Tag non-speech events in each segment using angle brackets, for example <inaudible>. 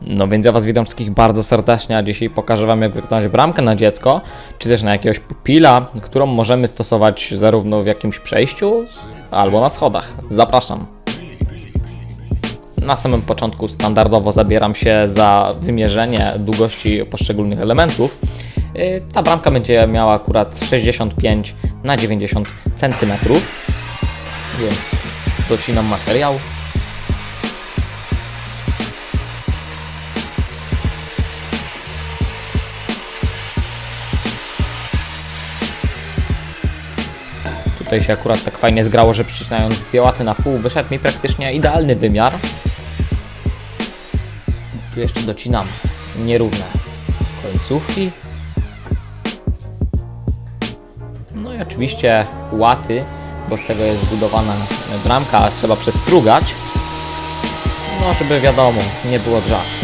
No więc ja Was witam wszystkich bardzo serdecznie, a dzisiaj pokażę Wam jak wykonać bramkę na dziecko, czy też na jakiegoś pupila, którą możemy stosować zarówno w jakimś przejściu, albo na schodach. Zapraszam. Na samym początku standardowo zabieram się za wymierzenie długości poszczególnych elementów. Yy, Ta bramka będzie miała akurat 65 na 90 cm, więc docinam materiał. Tutaj się akurat tak fajnie zgrało, że przycinając dwie łaty na pół wyszedł mi praktycznie idealny wymiar. Tu jeszcze docinam nierówne końcówki. No i oczywiście łaty, bo z tego jest zbudowana bramka, trzeba przestrugać. No, żeby wiadomo, nie było drzazgu.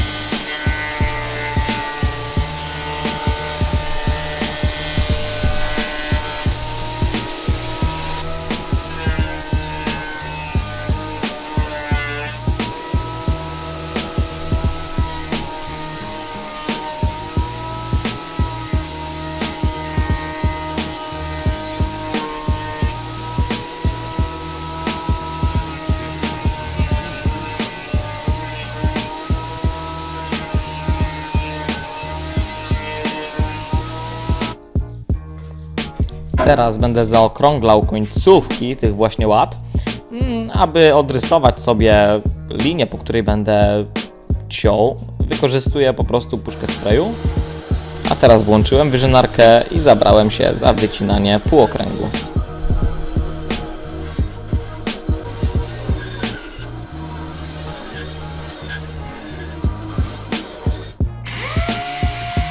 Teraz będę zaokrąglał końcówki tych właśnie łap, mm, aby odrysować sobie linię, po której będę ciął. Wykorzystuję po prostu puszkę sprayu. A teraz włączyłem wyżynarkę i zabrałem się za wycinanie półokręgu.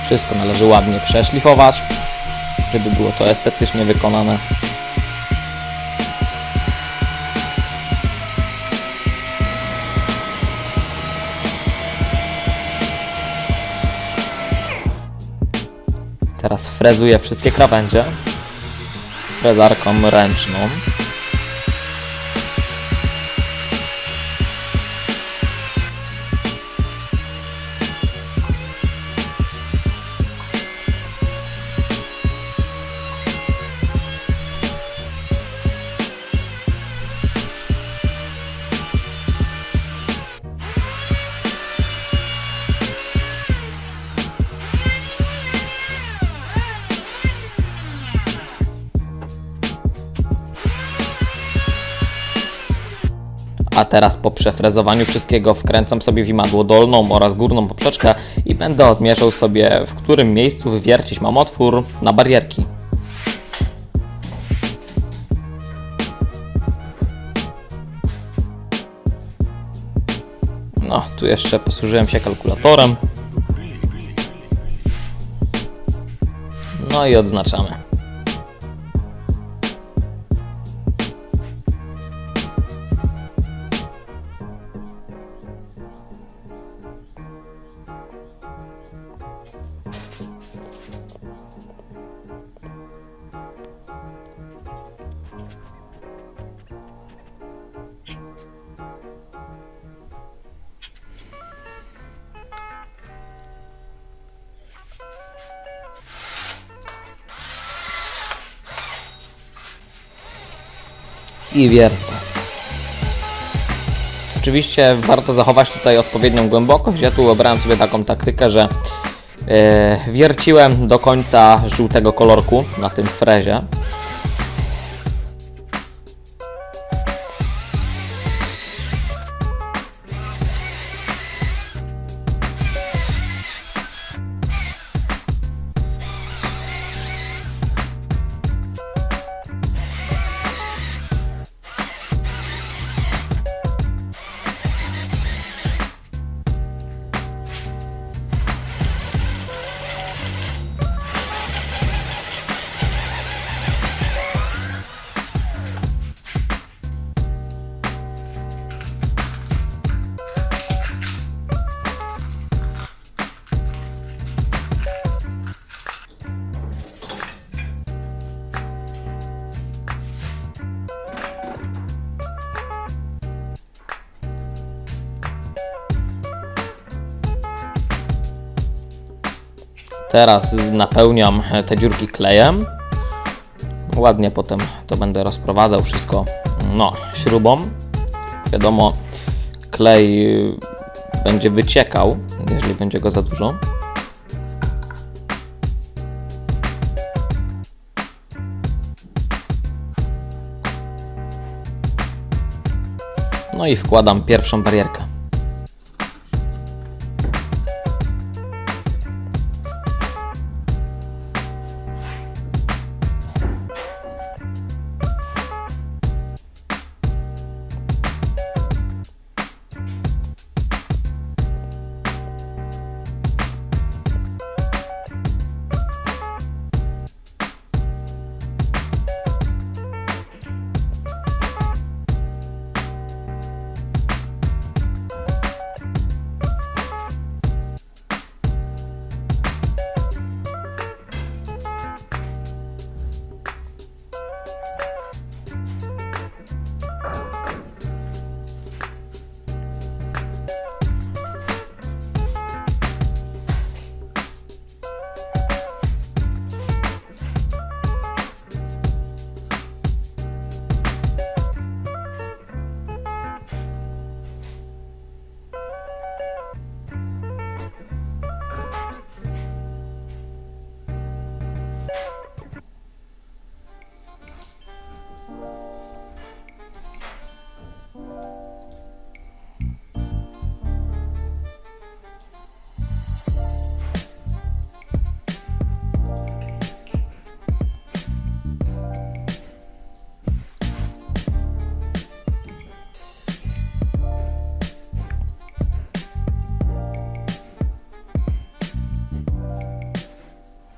Wszystko należy ładnie przeszlifować żeby było to estetycznie wykonane. Teraz frezuję wszystkie krawędzie frezarką ręczną. A teraz po przefrezowaniu wszystkiego wkręcam sobie w imadło dolną oraz górną poprzeczkę i będę odmierzał sobie w którym miejscu wywiercić mam otwór na barierki. No, tu jeszcze posłużyłem się kalkulatorem. No i odznaczamy. I wiercę. Oczywiście warto zachować tutaj odpowiednią głębokość. Ja tu obrałem sobie taką taktykę, że yy, wierciłem do końca żółtego kolorku na tym frezie. Teraz napełniam te dziurki klejem. Ładnie potem to będę rozprowadzał wszystko no, śrubą. Wiadomo, klej y, będzie wyciekał, jeżeli będzie go za dużo. No i wkładam pierwszą barierkę.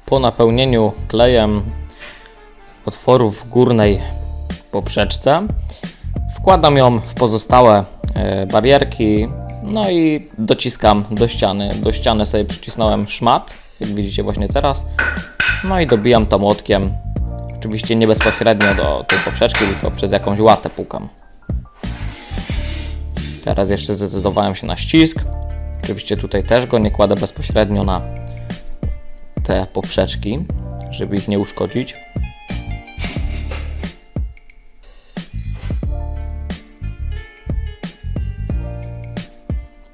Po napełnieniu klejem otworów w górnej poprzeczce wkładam ją w pozostałe e, barierki, no i dociskam do ściany. Do ściany sobie przycisnąłem szmat, jak widzicie właśnie teraz, no i dobijam to młotkiem. Oczywiście nie bezpośrednio do tej poprzeczki, tylko przez jakąś łatę pukam. Teraz jeszcze zdecydowałem się na ścisk. Oczywiście tutaj też go nie kładę bezpośrednio na te poprzeczki, żeby ich nie uszkodzić.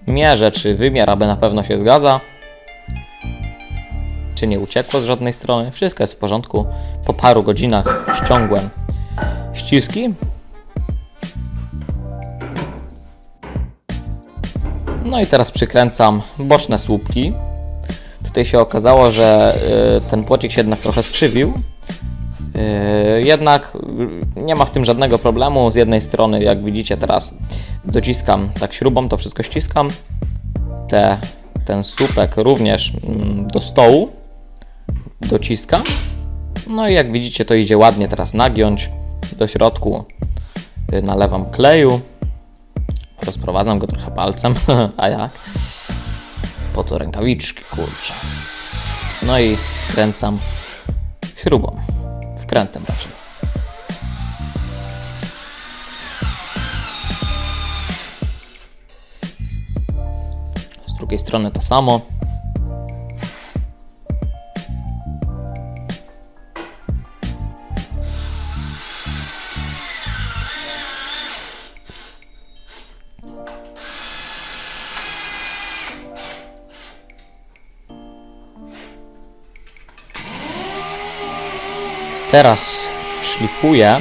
Mierzę, czy wymiar aby na pewno się zgadza. Czy nie uciekło z żadnej strony. Wszystko jest w porządku. Po paru godzinach ściągłem ściski. No i teraz przykręcam boczne słupki. Tutaj się okazało, że y, ten płocik się jednak trochę skrzywił. Y, Jednak y, nie ma w tym żadnego problemu. Z jednej strony, jak widzicie teraz, dociskam tak śrubą, to wszystko ściskam. Te, ten słupek również mm, do stołu dociskam. No i jak widzicie, to idzie ładnie teraz nagiąć. Do środku nalewam kleju. Rozprowadzam go trochę palcem, <laughs> a jak? Po to rękawiczki, kurczę. No i skręcam śrubą. Wkrętem raczej. Z drugiej strony to samo. Teraz szlifuję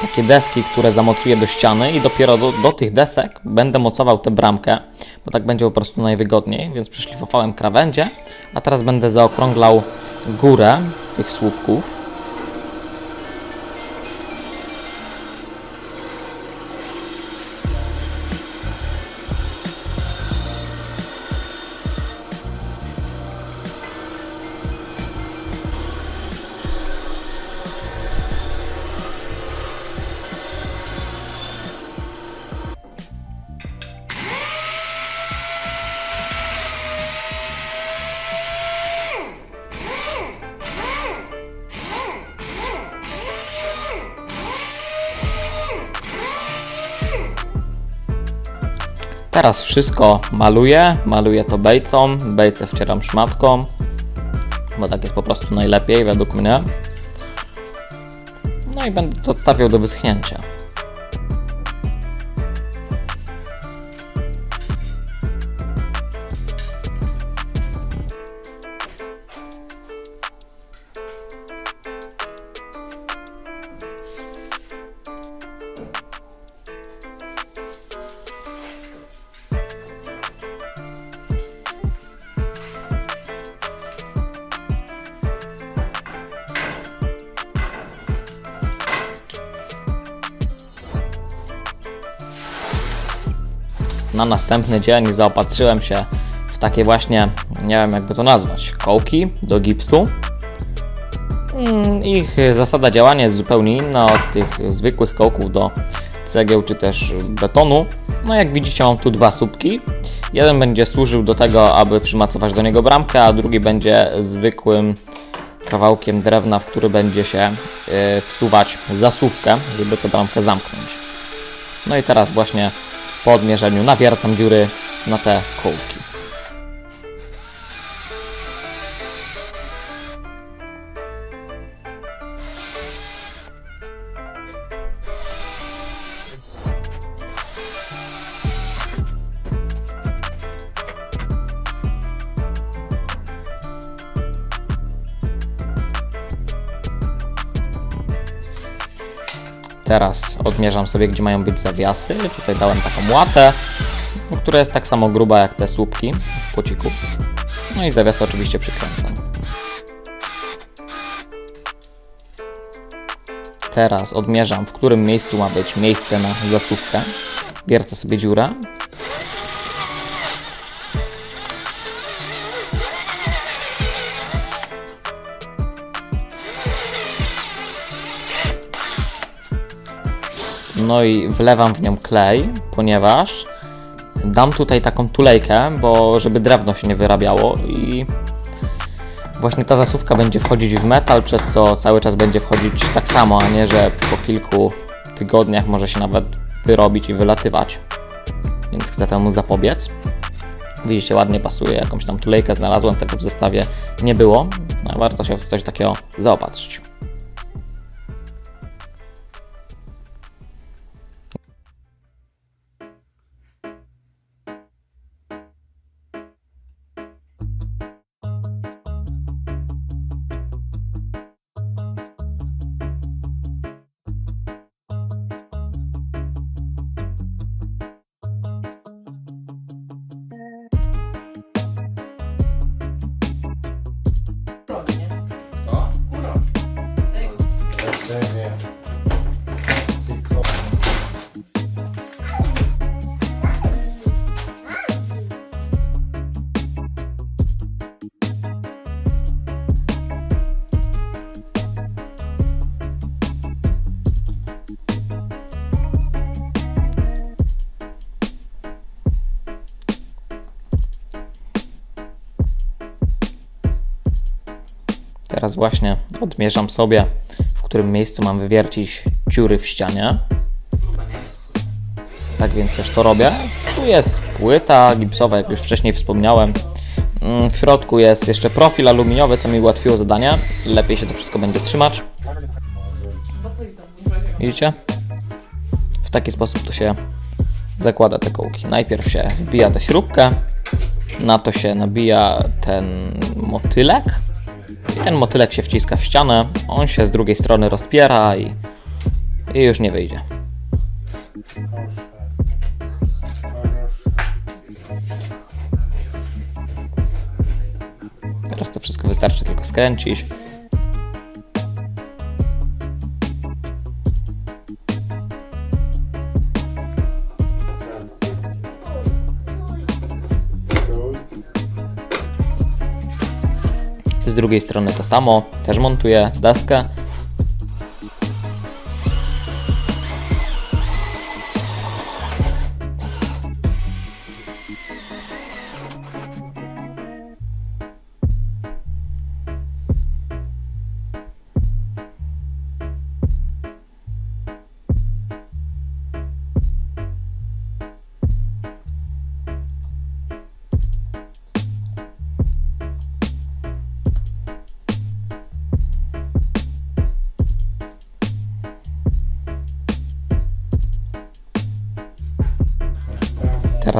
takie deski, które zamocuję do ściany i dopiero do, do tych desek będę mocował tę bramkę, bo tak będzie po prostu najwygodniej, więc przeszlifowałem krawędzie, a teraz będę zaokrąglał górę tych słupków. Teraz wszystko maluję, maluję to bejcą, bejce wcieram szmatką. bo tak jest po prostu najlepiej według mnie. No i będę to odstawiał do wyschnięcia. Na następny dzień zaopatrzyłem się w takie właśnie, nie wiem jakby to nazwać, kołki do gipsu. Mm, Ich zasada działania jest zupełnie inna od tych zwykłych kołków do cegieł czy też betonu. No jak widzicie mam tu dwa słupki. Jeden będzie służył do tego, aby przymacować do niego bramkę, a drugi będzie zwykłym kawałkiem drewna, w który będzie się y, wsuwać zasuwkę, żeby tę bramkę zamknąć. No i teraz właśnie po odmierzeniu nawiercam dziury na te kołki. Teraz odmierzam sobie, gdzie mają być zawiasy. Tutaj dałem taką łatę, no, która jest tak samo gruba jak te słupki w płociku. No i zawiasy oczywiście przykręcam. Teraz odmierzam, w którym miejscu ma być miejsce na zasuwkę. Wiercę sobie dziurę. No i wlewam w nią klej, ponieważ dam tutaj taką tulejkę, bo żeby drewno się nie wyrabiało i właśnie ta zasuwka będzie wchodzić w metal, przez co cały czas będzie wchodzić tak samo, a nie, że po kilku tygodniach może się nawet wyrobić i wylatywać. Więc chcę temu zapobiec. Widzicie, ładnie pasuje, jakąś tam tulejkę znalazłem, tego w zestawie nie było. No, warto się w coś takiego zaopatrzyć. Teraz właśnie odmierzam sobie, w którym miejscu mam wywiercić dziury w ścianie. Tak więc też to robię. Tu jest płyta gipsowa, jak już wcześniej wspomniałem. Mm, W środku jest jeszcze profil aluminiowy, co mi ułatwiło zadanie. Lepiej się to wszystko będzie trzymać. Widzicie? W taki sposób to się zakłada te kołki. Najpierw się wbija tę śrubkę, na to się nabija ten motylek. I ten motylek się wciska w ścianę, on się z drugiej strony rozpiera i, i już nie wyjdzie. Teraz to wszystko wystarczy tylko skręcić. Z drugiej strony to samo, też montuję deskę.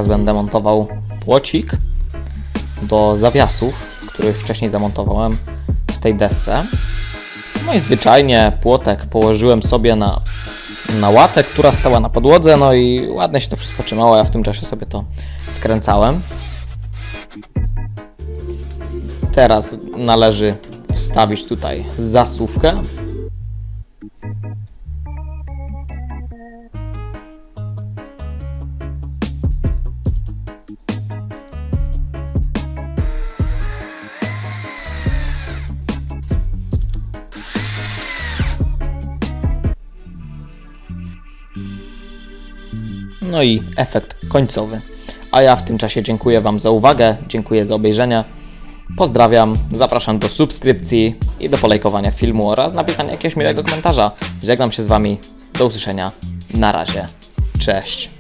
Teraz będę montował płocik do zawiasów, który wcześniej zamontowałem w tej desce. No i zwyczajnie płotek położyłem sobie na, na łatę, która stała na podłodze, no i ładnie się to wszystko trzymało, ja w tym czasie sobie to skręcałem. Teraz należy wstawić tutaj zasuwkę. No i efekt końcowy. A ja w tym czasie dziękuję Wam za uwagę, dziękuję za obejrzenie. Pozdrawiam, zapraszam do subskrypcji i do polajkowania filmu oraz napisania jakiegoś miłego komentarza. Żegnam się z Wami, do usłyszenia, na razie, cześć.